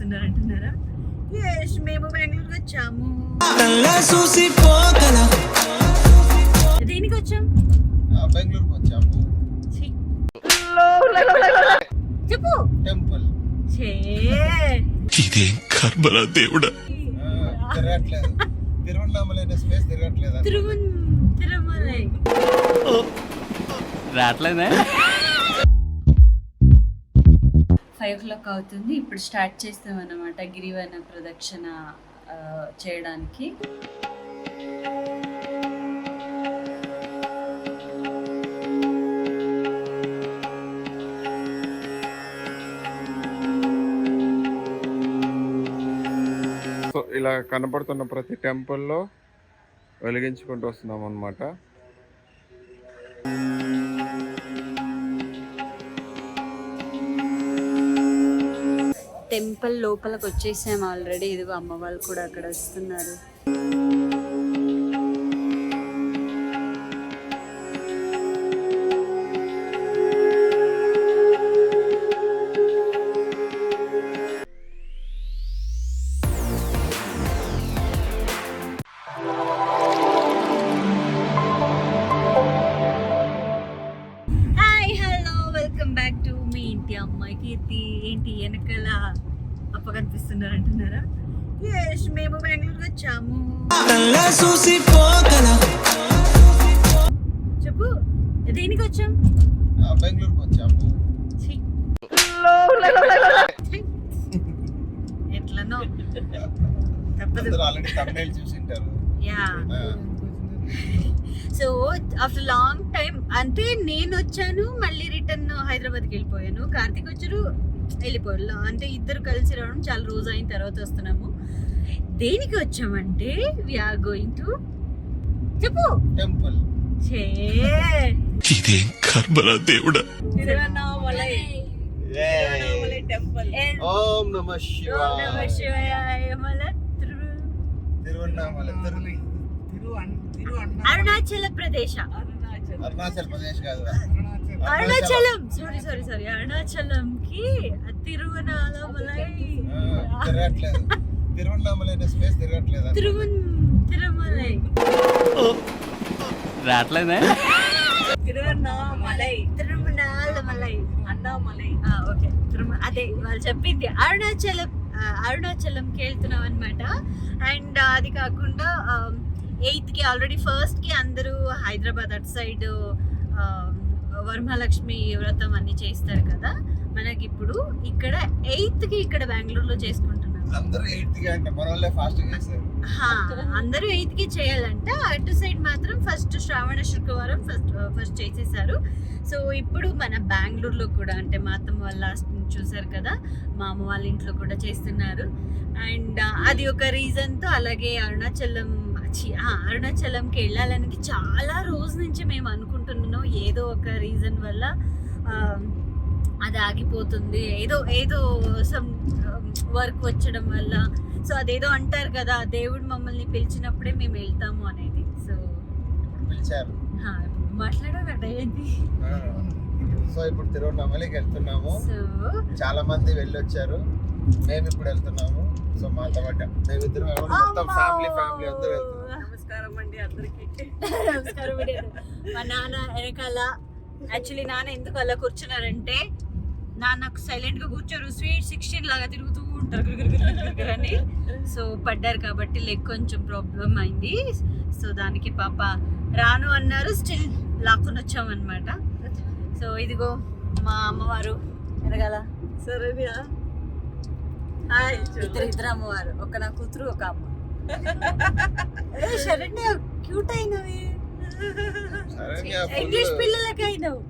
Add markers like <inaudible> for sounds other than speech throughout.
కనిపిస్తున్నారు అంటున్నారా? ఎస్ మేము బెంగళూరుకి వచ్చాము. దేనికి వచ్చాం? బెంగళూరుకి వచ్చాము. చెప్పు. టెంపుల్. ఇదేం కర్మరా దేవుడా. తిరగట్లేదు. తిరువണ്ണామలైన స్పేస్ తిరగట్లేదు తిరువన్ తిరుమలై. రావట్లేదే? ఫైవ్ ఓ క్లాక్ అవుతుంది. ఇప్పుడు స్టార్ట్ చేస్తాం అనమాట గిరివన ప్రదక్షిణ చేయడానికి. సో ఇలా కనపడుతున్న ప్రతి టెంపుల్లో వెలిగించుకుంటూ వస్తున్నాం అనమాట టెంపుల్ లోపలికి వచ్చేసాం ఆల్రెడీ. ఇదిగో అమ్మ వాళ్ళు కూడా అక్కడ వస్తున్నారు. Already Tamil చూసింటారు. Yeah so after long time అంటే నేను వచ్చాను మళ్ళీ రిటర్న్ హైదరాబాద్కి వెళ్ళిపోయాను. కార్తీక్ వచ్చారు వెళ్ళిపోయారు. అంటే ఇద్దరు కలిసి రావడం చాలా రోజు అయిన తర్వాత వస్తున్నాము. దేనికి వచ్చామంటే ఆర్ గోయింగ్ టు చెప్పు టెంపుల్ ఛే. ఇదేం కర్మరా దేవుడా. తిరువన్నామలై ఓం నమ ఓం నమః శివాయ శివాయ తిరువన్నామల తిరు అరుణాచల ప్రదేశ్. అరుణాచల్. ప్రదేశ్ కాదు. Arunachalam. Sorry sorry sorry Arunachalam కి తిరువనామలై తిరగట్లేదు. తిరువన్నామలైన స్పేస్ తిరగట్లేదు తిరువన్ తిరుమలై. రావట్లేదే? తిరువన్నామలై తిరుమనాలమలై అన్నామలై. ఓకే. తిరుమ అదే వాళ్ళు చెప్పింది. అరుణాచలం అరుణాచలంకి వెళ్తున్నాం అనమాట అండ్ అది కాకుండా ఎయిత్కి ఆల్రెడీ ఫస్ట్కి అందరూ హైదరాబాద్ అటు సైడ్ వరమహాలక్ష్మి వ్రతం అన్ని చేస్తారు కదా. మనకి ఇప్పుడు ఇక్కడ ఎయిత్కి ఇక్కడ బెంగళూరులో చేసుకుంటున్నాం. అందరూ ఎయిత్ అందరూ కి చేయాలంట. అటు సైడ్ మాత్రం ఫస్ట్ శ్రావణ శుక్రవారం ఫస్ట్ ఫస్ట్ చేసేసారు. సో ఇప్పుడు మన బెంగళూరులో కూడా అంటే మా అత్తమ్మ వాళ్ళ చూసారు కదా? మా అమ్మ వాళ్ళ ఇంట్లో కూడా చేస్తున్నారు. అండ్ అది ఒక రీజన్తో అలాగే అరుణాచలం అరుణాచలంకి వెళ్ళాలనేది చాలా రోజు నుంచి మేము అనుకుంటున్నాం. ఏదో ఒక రీజన్ వల్ల అది ఆగిపోతుంది. ఏదో ఏదో సమ్ వర్క్ వచ్చడం వల్ల. సో అదేదో అంటారు కదా దేవుడు మమ్మల్ని పిలిచినప్పుడే మేము వెళ్తాము అనేది. సో ఏంటి ఆ. సో ఇప్పుడు తిరువన్నామలకి వెళ్తున్నాము. సో చాలా మంది వెళ్ళొచ్చారు. మేము ఇప్పుడు వెళ్తున్నాము. సో మాతో పాటు మేమిద్దరం ఎవరు మొత్తం ఫ్యామిలీ ఫ్యామిలీ అందరూ వెళ్తున్నాం నమస్కారం అండి అందరికి. నమస్కారం. మా నాన్న వెనకాల యాక్చువల్లీ నాన్న ఎందుకు అలా కూర్చున్నారంటే నాన్నకు సైలెంట్గా కూర్చోరు స్వీట్ సిక్స్టీన్ లాగా తిరుగుతూ ఉంటారు. అని. సో పడ్డారు కాబట్టి లెగ్ కొంచెం ప్రాబ్లం అయింది. సో దానికి పాప రాను అన్నారు స్టిల్ లాక్కుని వచ్చామన్నమాట. సో ఇదిగో మా అమ్మవారు. ఎరగాల. సరేనా హాయ్. ఇద్దరు ఇద్దరు అమ్మవారు. ఒక నా కూతురు ఒక అమ్మ. ఏ శరణ్య క్యూట్ అయినవి. సరే ఇంగ్లీష్ పిల్లలకి అయినవు.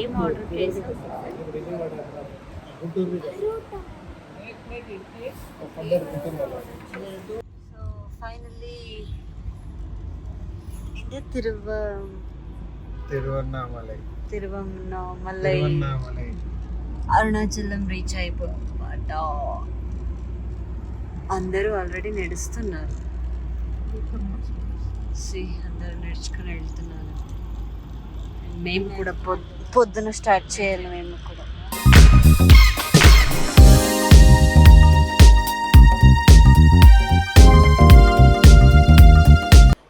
ఏం ఆర్డర్ చేసావు? సో ఫైనల్లీ ఇది తిరువ? తిరువన్నామలై. తిరువన్నామలై. తిరువన్నామలై. అరుణాచలం రీచ్ అయిపోయామాట. అందరూ ఆల్రెడీ నడుస్తున్నారు. సి అందరూ నడుచుకుని వెళ్తున్నారు. మేము కూడా పొద్ పొద్దున స్టార్ట్ చేయాలి మేము కూడా.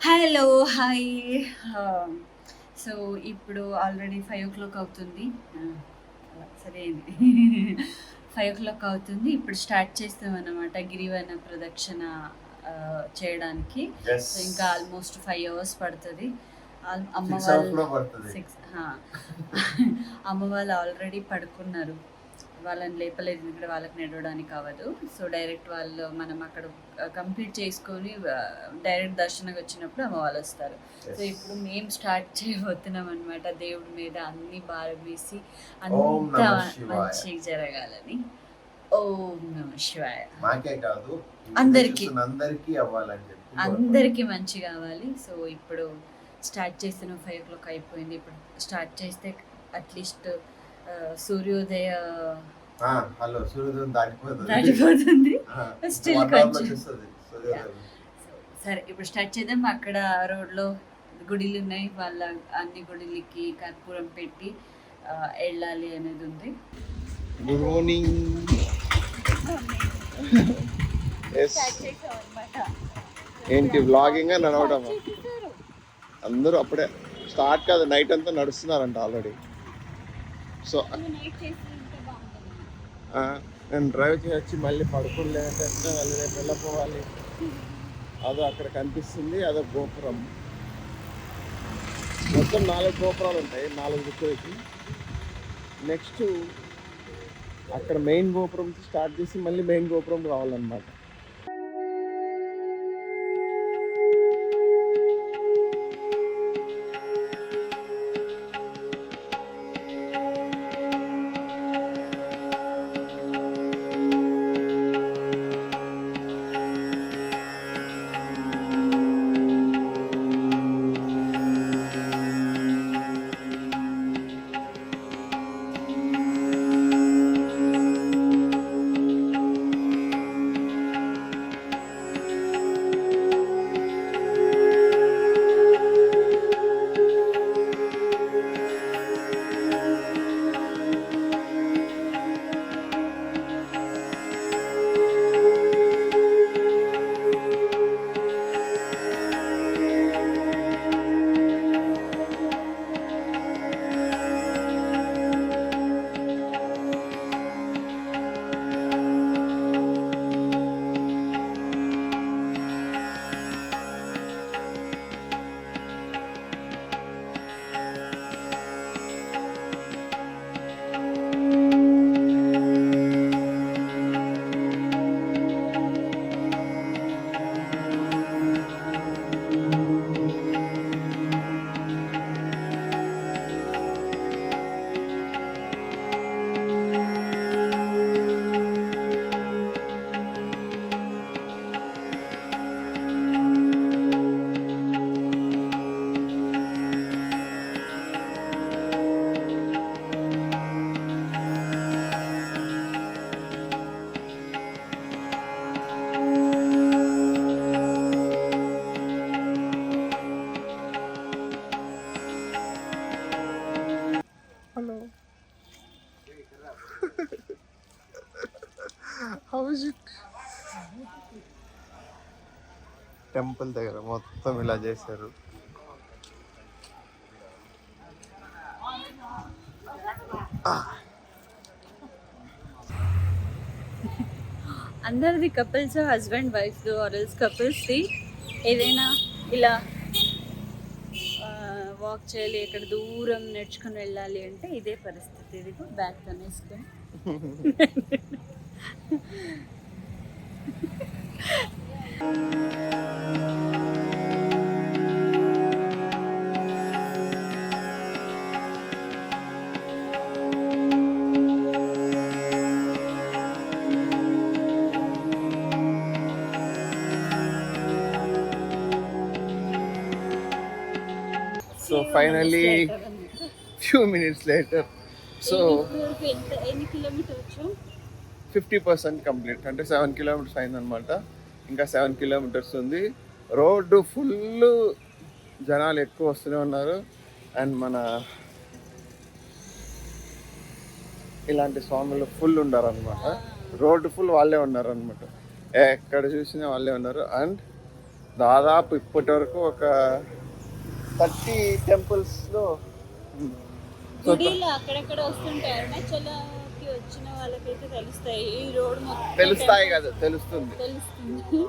Hello hi. సో ఇప్పుడు ఆల్రెడీ ఫైవ్ ఓ క్లాక్ అవుతుంది. సరే <laughs> ఫైవ్ ఓ క్లాక్ అవుతుంది. ఇప్పుడు స్టార్ట్ చేస్తాం అన్నమాట గిరివన ప్రదక్షిణ చేయడానికి. సో ఇంకా ఆల్మోస్ట్ ఫైవ్ అవర్స్ పడుతుంది. అమ్మ వాళ్ళు. సిక్స్ <laughs> అమ్మ వాళ్ళు ఆల్రెడీ పడుకున్నారు. వాళ్ళని లేపలేదు ఎందుకంటే వాళ్ళకి నడవడానికి అవ్వదు. సో డైరెక్ట్ వాళ్ళు మనం అక్కడ కంప్లీట్ చేసుకొని డైరెక్ట్ దర్శనకు వచ్చినప్పుడు అమ్మ వాళ్ళు వస్తారు. సో ఇప్పుడు మేము స్టార్ట్ <laughs> చేయబోతున్నాం అనమాట దేవుడి మీద అన్ని భారం వేసి అంత. మంచిగా జరగాలని. ఓం నమ శివాయ. మాకే కాదు అందరికీ. చూస్తున్న అందరికీ అవ్వాలని చెప్పి అందరికీ మంచి కావాలి. సో ఇప్పుడు స్టార్ట్ చేసిన ఫైవ్ ఓ క్లాక్ అయిపోయింది. ఇప్పుడు స్టార్ట్ చేస్తే అట్లీస్ట్ సూర్యోదయ హలో సూర్యోదయం దాటిపోతుంది. దాటిపోతుంది. ఆ, Still one hour లో కొంచెం. వచ్చేస్తుంది సూర్యోదయం. సరే ఇప్పుడు స్టార్ట్ చేద్దాం. అక్కడ రోడ్లో గుడిలు ఉన్నాయి. వాళ్ళ అన్ని గుడిలకి కర్పూరం పెట్టి వెళ్ళాలి అనేది ఉంది. గుడ్ మార్నింగ్ ఏంటి వ్లాగింగ్ నడవడం అందరూ అప్పుడే స్టార్ట్ కాదు నైట్ అంతా నడుస్తున్నారంట ఆల్రెడీ సో నేను డ్రైవ్ చేయొచ్చి మళ్ళీ పడుకుని లేదంటే మళ్ళీ రేపు వెళ్ళిపోవాలి. అదో అక్కడ కనిపిస్తుంది అదో గోపురం. మొత్తం నాలుగు గోపురాలు ఉంటాయి నాలుగు దిక్కులకి నెక్స్ట్ అక్కడ మెయిన్ గోపురం స్టార్ట్ చేసి మళ్ళీ మెయిన్ గోపురం రావాలన్నమాట. టెంపుల్ దగ్గర మొత్తం ఇలా చేశారు. అందరిది కపుల్స్ హస్బెండ్ వైఫ్ ఆర్ఎల్స్ కపుల్స్ది ఏదైనా ఇలా వాక్ చేయాలి ఎక్కడ దూరం నడుచుకొని వెళ్ళాలి అంటే ఇదే పరిస్థితి. ఇది bag తనేసుకొని so finally few minutes later so fifty percent complete అంటే సెవెన్ కిలోమీటర్స్ అయిందనమాట ఇంకా సెవెన్ కిలోమీటర్స్ ఉంది. రోడ్డు ఫుల్ జనాలు ఎక్కువ వస్తూనే ఉన్నారు. అండ్ మన ఇలాంటి స్వాములు ఫుల్ ఉన్నారు అనమాట రోడ్డు ఫుల్ వాళ్ళే ఉన్నారు అనమాట ఎక్కడ చూసినా వాళ్ళే ఉన్నారు. అండ్ దాదాపు ఇప్పటి వరకు ఒక థర్టీ టెంపుల్స్లో గుడిలో అక్కడక్కడ వస్తుంటాయి? అరుణాచలకి వచ్చిన వాళ్ళకైతే తెలుస్తాయి. ఈ రోడ్ మొత్తం తెలుస్తాయి కదా తెలుస్తుంది. తెలుస్తుంది.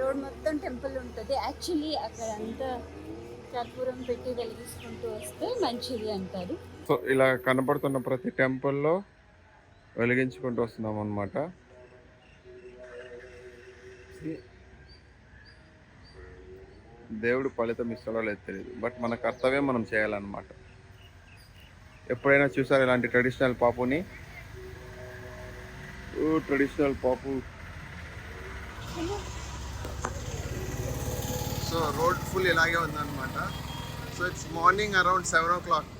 రోడ్ మొత్తం టెంపుల్ ఉంటుంది. యాక్చువల్లీ అక్కడ అంతా కర్పూరం పెట్టి వెలిగించుకుంటూ వస్తే మంచిది అంటారు. సో ఇలా కనపడుతున్న ప్రతి టెంపుల్లో వెలిగించుకుంటూ వస్తున్నాం అనమాట దేవుడు ఫలితం ఇస్తాడో లేదు తెలియదు బట్ మన కర్తవ్యం మనం చేయాలన్నమాట. ఎప్పుడైనా చూసారు ఇలాంటి ట్రెడిషనల్ పాపుని? ట్రెడిషనల్ పాపు. సో రోడ్ ఫుల్ ఇలాగే ఉందన్నమాట. So it's morning around seven o'clock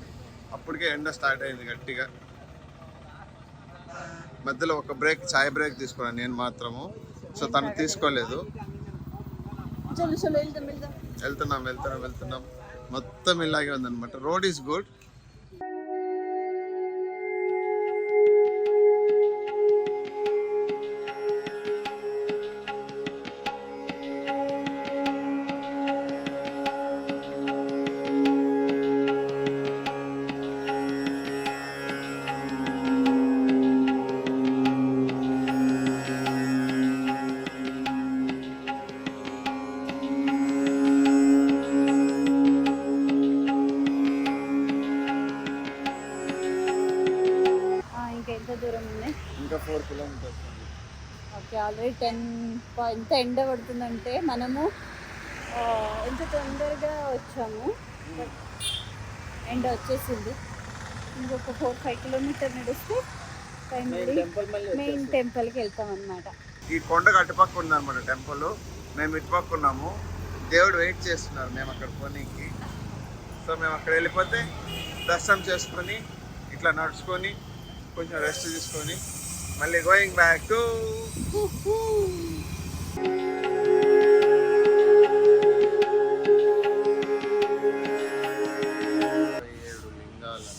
అప్పటికే ఎండ స్టార్ట్ అయింది గట్టిగా. మధ్యలో ఒక బ్రేక్ చాయ్ బ్రేక్ తీసుకున్నాను నేను మాత్రము. సో తను తీసుకోలేదు చలో చలో వెళ్దాం వెళ్దాం వెళ్తున్నాం వెళ్తున్నాం వెళ్తున్నాం. మొత్తం ఇలాగే ఉందన్నమాట. రోడ్ ఈస్ గుడ్ టెన్ ఎంత ఎండ పడుతుందంటే మనము ఎంత తొందరగా వచ్చాము. ఎండ వచ్చేసింది. ఇంకొక ఫోర్ ఫైవ్ కిలోమీటర్ నడిస్తే మెయిన్ టెంపుల్కి వెళ్తాం అనమాట ఈ కొండకు అటుపక్క ఉందన్నమాట టెంపుల్. మేము ఇటుపక్క ఉన్నాము. దేవుడు వెయిట్ చేస్తున్నారు మేము అక్కడ పోనీకి. సో మేము అక్కడ వెళ్ళిపోతే దర్శనం చేసుకొని ఇట్లా నడుచుకొని కొంచెం రెస్ట్ తీసుకొని మళ్ళీ గోయింగ్ బ్యాక్ టు ఏడు లింగాలు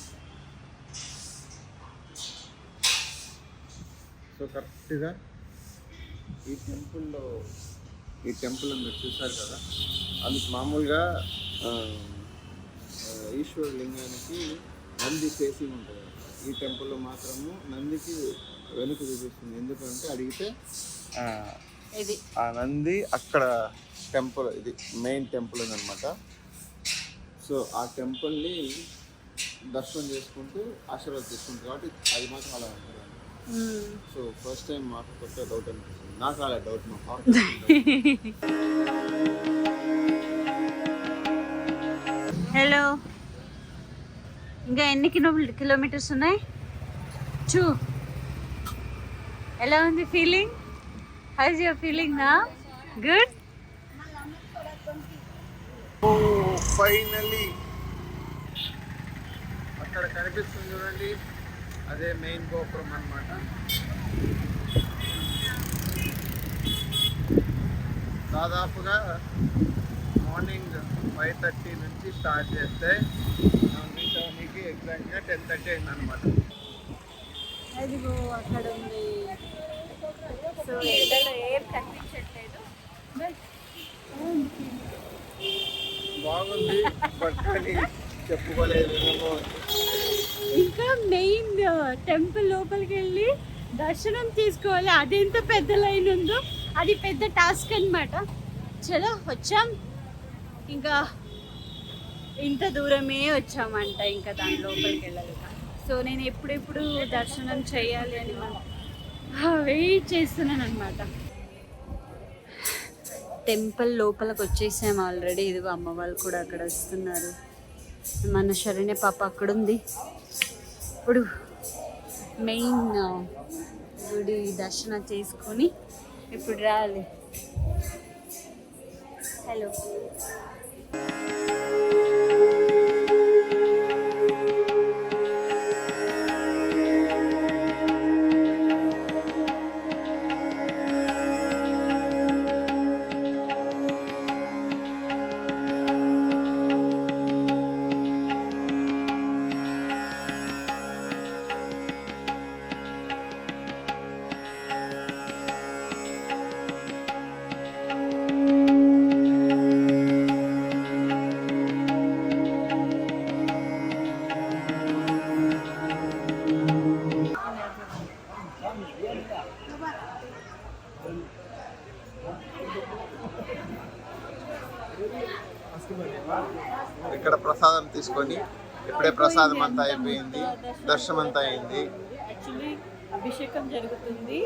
సో కరెక్ట్గా ఈ టెంపుల్లో ఈ టెంపుల్ మీరు చూసారు కదా? అందుకు మామూలుగా ఈశ్వర లింగానికి నంది ఫేసింగ్ ఉంటుంది. ఈ టెంపుల్లో మాత్రము నందికి వెనుక చూపిస్తుంది. ఎందుకంటే అడిగితే ఆ, ఇది. ఆ నంది అక్కడ టెంపుల్ ఇది మెయిన్ టెంపుల్ ఉందన్నమాట సో ఆ టెంపుల్ని దర్శనం చేసుకుంటూ ఆశీర్వాదం తీసుకుంటారు కాబట్టి అది మాత్రం అలా ఉంటుంది. సో ఫస్ట్ టైం మాకు కొత్త డౌట్ అనిపిస్తుంది. నాకు అలా డౌట్ మా హలో <laughs> ఇంకా ఎన్ని కిలో కిలోమీటర్స్ ఉన్నాయి? చూ. ఎలా ఉంది ఫీలింగ్ హౌస్ యువర్ ఫీలింగ్ నా గుడ్ ఓ అక్కడ కనిపిస్తుంది చూడండి. అదే మెయిన్ గోపురం అనమాట దాదాపుగా మార్నింగ్ ఫైవ్ థర్టీ నుంచి స్టార్ట్ చేస్తే రీచ్ అవ్వడానికి ఎగ్జాక్ట్గా టెన్ థర్టీ అయింది అనమాట అదిగో అక్కడ ఉంది. సో ఎండలో ఏం కనిపించట్లేదు. బాగుంది చెప్పుకోలేదు. ఇంకా మెయిన్ టెంపుల్ లోపలికి వెళ్ళి దర్శనం తీసుకోవాలి. అదెంత పెద్ద లైన్ ఉందో అది పెద్ద టాస్క్ అన్నమాట. చలో వచ్చాం. ఇంకా ఇంత దూరమే వచ్చామంట ఇంకా దాని లోపలికి వెళ్ళాలి. సో నేను ఎప్పుడెప్పుడు దర్శనం చేయాలి అని వెయిట్ చేస్తున్నాను అనమాట టెంపుల్ లోపలికి వచ్చేసాము ఆల్రెడీ. ఇదిగో అమ్మ వాళ్ళు కూడా అక్కడ వస్తున్నారు. మన శరణ్య పాప అక్కడ ఉంది ఇప్పుడు మెయిన్ గుడి దర్శనం చేసుకొని ఇప్పుడు రాలి హలో. తీసుకొని ఇప్పుడే ప్రసాదం అంతా అయిపోయింది దర్శనం అంతా అయింది. యాక్చువల్లీ అభిషేకం జరుగుతుంది.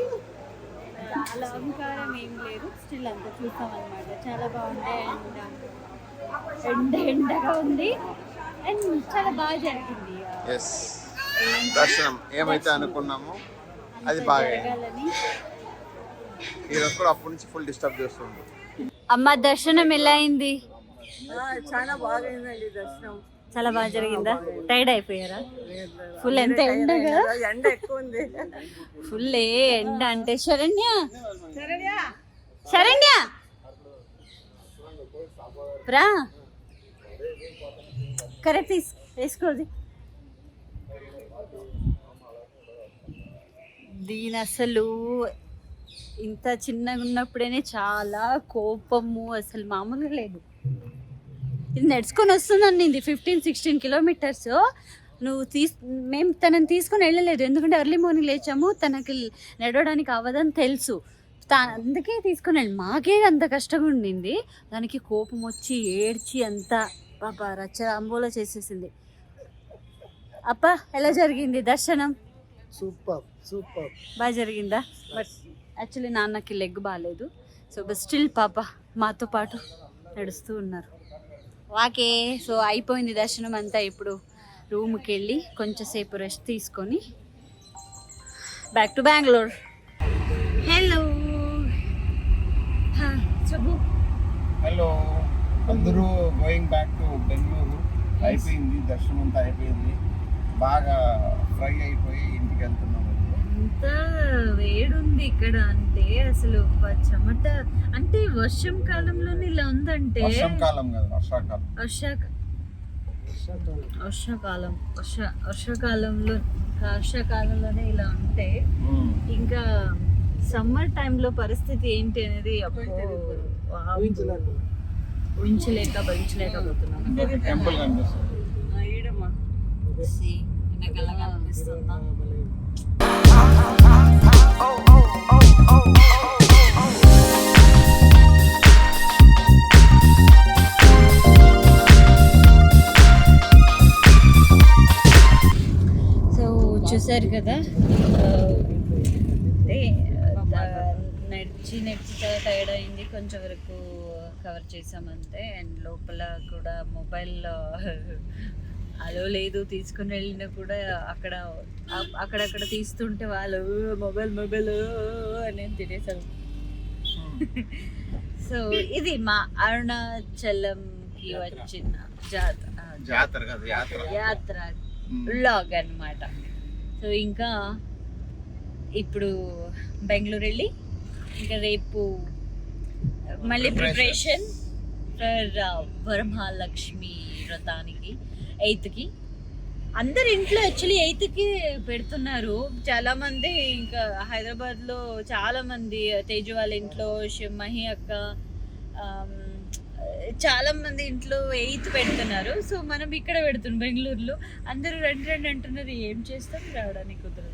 అలా అలంకారం ఏం లేదు. స్టిల్ అంతా చూసాం అనమాట చాలా బాగుంది అండ్ ఎండ ఎండగా ఉంది. అండ్ చాలా బాగా జరిగింది. ఎస్ దర్శనం. ఏమైతే అనుకున్నామో అది బాగా ఈరోజు కూడా అప్పటి నుంచి ఫుల్ డిస్టర్బ్ చేస్తుంది అమ్మ దర్శనం ఎలా అయింది? చాలా బాగైందండి దర్శనం. చాలా బాగా జరిగిందా? టైర్డ్ అయిపోయారా? ఫుల్ ఎంత ఎండగా ఎండ ఎక్కువ ఉంది. ఫుల్ ఏ ఎండ అంటే శరణ్య. శరణ్య! రా. కరెక్ట్ వేసుకోది దీని అసలు ఇంత చిన్నగా ఉన్నప్పుడేనే చాలా కోపము అసలు మామూలుగా లేదు. ఇది నడుచుకొని వస్తుందండి ఇది ఫిఫ్టీన్ సిక్స్టీన్ కిలోమీటర్స్ నువ్వు తీస్ మేము తనని తీసుకొని వెళ్ళలేదు. ఎందుకంటే ఎర్లీ మార్నింగ్ లేచాము. తనకి నడవడానికి అవ్వదని తెలుసు. తా- అందుకే తీసుకొని వెళ్ళి మాకే అంత కష్టంగా ఉండింది. దానికి కోపం వచ్చి ఏడ్చి అంతా పాప రచ్చ అంబోలా చేసేసింది. అప్ప ఎలా జరిగింది దర్శనం? Super super. బాగా జరిగిందా? బట్ యాక్చువల్లీ నాన్నకి లెగ్ బాగాలేదు సో బట్ స్టిల్ పాప మాతో పాటు నడుస్తూ ఉన్నారు. ఓకే సో అయిపోయింది దర్శనం అంతా ఇప్పుడు. రూమ్కి వెళ్ళి కొంచెంసేపు రెస్ట్ తీసుకొని బ్యాక్ టు బెంగళూరు హలో చెప్పు హలో అందరూ గోయింగ్ బ్యాక్ టు బెంగళూరు అయిపోయింది దర్శనం అంతా అయిపోయింది. బాగా ఫ్రై అయిపోయి ఇంటికి వెళ్తున్నాము. ఎంత వేడుంది ఇక్కడ అంటే అసలు చెమట. అంటే వర్షం కాలంలోనే ఇలా ఉందంటే. వర్షం కాలం కదా వర్షాకాలం. వర్ష వర్షాకాలం. వర్ష వర్షాకాలంలో వర్షాకాలంలోనే ఇలా ఉంటే ఇంకా సమ్మర్ టైంలో పరిస్థితి ఏంటి అనేది అబ్బో, వావ్. ఊహించలేక భరించలేకపోతున్నాం టెంపుల్ కనిపిస్తుంది. ఈడమ్మా See, వెనకాల కనిపిస్తుందా? సో చూసారు కదా నడిచి నడిచి టైర్డ్ అయింది. కొంచెం వరకు కవర్ చేసామంతే అండ్ లోపల కూడా మొబైల్ అలో లేదు తీసుకుని వెళ్ళినా కూడా అక్కడ అక్కడక్కడ తీస్తుంటే వాళ్ళు మొబైల్ మొబైల్ అని తినేసారు సో ఇది మా అరుణాచలంకి వచ్చిన జాతర. యాత్ర. యాత్ర వ్లాగ్ అన్నమాట. సో ఇంకా ఇప్పుడు బెంగళూరు వెళ్ళి ఇంకా రేపు మళ్ళీ ప్రిపరేషన్ ఫర్ వరమహాలక్ష్మి వ్రతానికి. ఎయిత్కి. అందరు ఇంట్లో యాక్చువల్లీ ఎయిత్కి పెడుతున్నారు. చాలా మంది ఇంకా హైదరాబాద్లో చాలా మంది తేజు వాళ్ళ ఇంట్లో శివ- మహి అక్క చాలామంది చాలా మంది ఇంట్లో ఎయిత్ పెడుతున్నారు. సో మనం ఇక్కడ పెడుతున్నాం బెంగళూరులో. అందరూ రెండు రెండు అంటున్నారు. ఏం చేస్తాం? రావడానికి కుదరదు.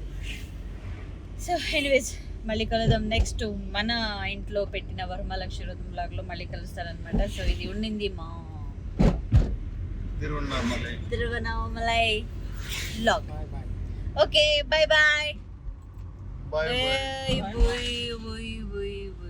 సో ఎనీవేస్ మళ్ళీ కలుద్దాం. నెక్స్ట్ మన ఇంట్లో పెట్టిన వరమలక్ష్మి వ్రతం బ్లాగ్లో మళ్ళీ కలుస్తారనమాట సో ఇది ఉండింది మా Tiruvannamalai vlog okay bye bye bye bye bye bye bye